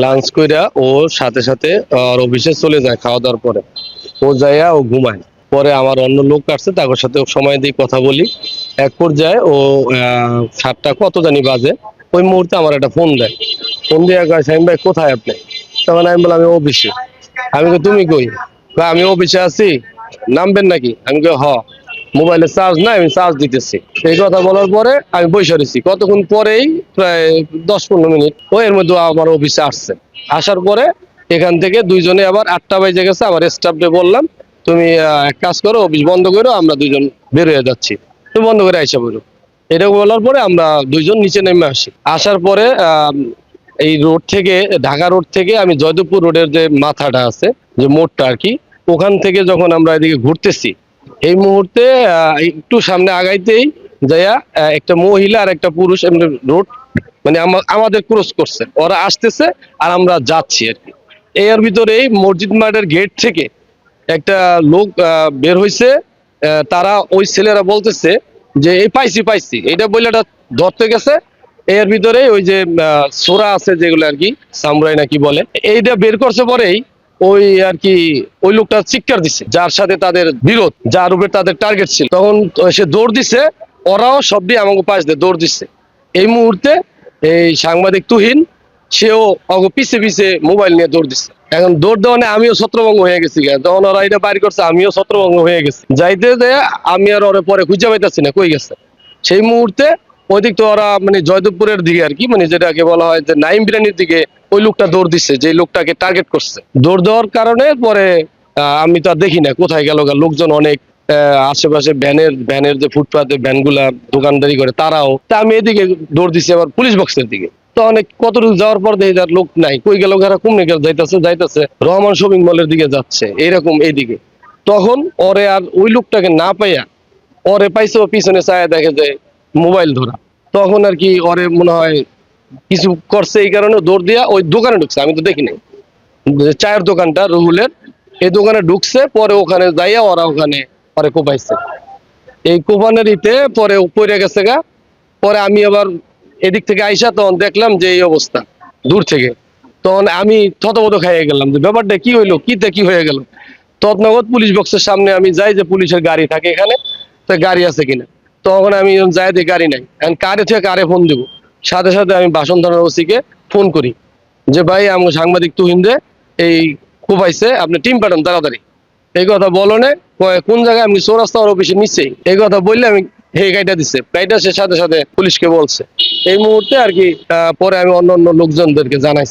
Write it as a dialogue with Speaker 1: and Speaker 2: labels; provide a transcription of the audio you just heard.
Speaker 1: Lunch কইরা ও সাথে সাথে আর অফিসে চলে যায় খাওয়া দাওয়ার পরে। ও যাইয়া ও ঘুমায়। পরে আমার অন্য লোক আসছে, তাদের সাথে সময় দিয়ে কথা বলি। এক পর্যায়ে ও সাতটা কত জানি বাজে, ওই মুহূর্তে আমার একটা ফোন দেয়। ফোন দিয়ে কয়, সাইম ভাই, কোথায় আপনি? তখন আমি বললাম, আমি অফিসে। আমি তুমি কই? আমি অফিসে আছি। নামবেন নাকি? আমি কই, হ। মোবাইলে চার্জ নাই, আমি চার্জ দিতেছি। এই কথা বলার পরে আমি বসে রয়েছি। কতক্ষণ পরেই প্রায় দশ পনেরো মিনিট ও এর মধ্যে আমার অফিসে আসছে। আসার পরে এখান থেকে দুইজনে আবার আটটা বাজে গেছে আমার স্টাফকে বললাম, তুমি এক কাজ করো অফিস বন্ধ করো, আমরা দুজন বের হয়ে যাচ্ছি। তুমি বন্ধ করে আইসা বলো এটা বলার পরে আমরা দুইজন নিচে নেমে আসি। আসার পরে এই রোড থেকে, ঢাকা রোড থেকে আমি জয়দেবপুর রোডের যে মাথাটা আছে, যে মোড়টা আর কি, ওখান থেকে যখন আমরা এদিকে ঘুরতেছি এই মুহূর্তে একটু সামনে আগাইতেই যাইয়া একটা মহিলা আর একটা পুরুষ এমনি রোড মানে আমাদের ক্রস করছে। ওরা আসতেছে আর আমরা যাচ্ছি আর কি। এর ভিতরেই মসজিদ মাঠের গেট থেকে একটা লোক বের হয়েছে তারা ওই ছেলেরা বলতেছে যে, এই পাইছি পাইছি। এটা বলে ধরতে গেছে। এর ভিতরে ওই যে সোরা আছে যেগুলো আর কি, সামরাই নাকি বলে। এইটা বের করছে পরেই ওই আর কি, ওই লোকটা চিৎকার দিছে, যার সাথে তাদের বিরোধ, যার উপরে তাদের টার্গেট ছিল। তখন সে দৌড় দিছে, ওরাও সব দিয়ে আমাকে পাশ দিয়ে দৌড় দিচ্ছে এই মুহূর্তে এই সাংবাদিক তুহিন, সেও অগ পিছে পিছে মোবাইল নিয়ে দৌড় দিচ্ছে এখন দৌড় দেওয়ানে আমিও ছত্রভঙ্গ হয়ে গেছি। তখন ওরা এটা বাইর করছে, আমিও ছত্রভঙ্গ হয়ে গেছি। যাইতে দেয়া আমি আর ওরা পরে খুঁজে পাইতেছি না, কই গেছে? সেই মুহূর্তে ওইদিক তো ওরা মানে জয়দেবপুরের দিকে আর কি মানে যেটাকে বলা হয় যে নাইম বিরানির দিকে ওই লোকটা দৌড় দিচ্ছে, যে লোকটাকে টার্গেট করছে। দৌড় দেওয়ার কারণে পরে আমি তো আর দেখি না কোথায় গেল লোকজন অনেক আশেপাশে ভ্যানের ভ্যানের যে ফুটপাতে ভ্যানগুলা দোকানদারি করে তারাও, তা আমি এদিকে দৌড় দিছি আবার পুলিশ বক্সের দিকে। তো অনেক কতটুকু যাওয়ার পর দেখি তার লোক নাই, কই গেল যারা কমনে গেল যাইতেছে যাইতেছে, রহমান শপিং মলের দিকে যাচ্ছে এইরকম এইদিকে তখন ওরে আর ওই লোকটাকে না পাইয়া, ওরে পাইছে পিছনে চায় দেখে যে মোবাইল ধরা। তখন আর কি ওরে মনে হয় কিছু করছে এই কারণে দৌড় দিয়া ওই দোকানে ঢুকছে, আমি তো দেখি নাই। চায়ের দোকানটা রুহুলের, এই দোকানে ঢুকছে, পরে ওখানে যাইয়া ওরা ওখানে পরে কোপাইছে। এই কোপানের ইতে পরে পড়ে গেছে গা, পরে আমি আবার এদিক থেকে আইসা তখন দেখলাম যে এই অবস্থা, দূর থেকে। তখন আমি থতমত খাইয়ে গেলাম যে ব্যাপারটা কি হইল, কিতে কি হয়ে গেল। তৎনগত পুলিশ বক্সের সামনে আমি যাই যে পুলিশের গাড়ি থাকে এখানে, তো গাড়ি আছে কিনা। তখন আমি যাই গাড়ি নাই। কারে থেকে কারে ফোন দিব? সাথে সাথে আমি বাসন থানার ওসিকে ফোন করি। যে ভাই আমার সাংবাদিক তুহিনরে এই কুপাইছে আপনি টিম পাঠান তাড়াতাড়ি। এই কথা বলনে কয়, কোন জায়গায়? আমি চৌরাস্তা অফিসে নিচেই। এই কথা বললে আমি এই গাড়িটা দিচ্ছে গাড়িটা সে সাথে সাথে পুলিশকে বলছে। এই মুহূর্তে আর কি পরে আমি অন্য অন্য লোকজনদেরকে জানাইছি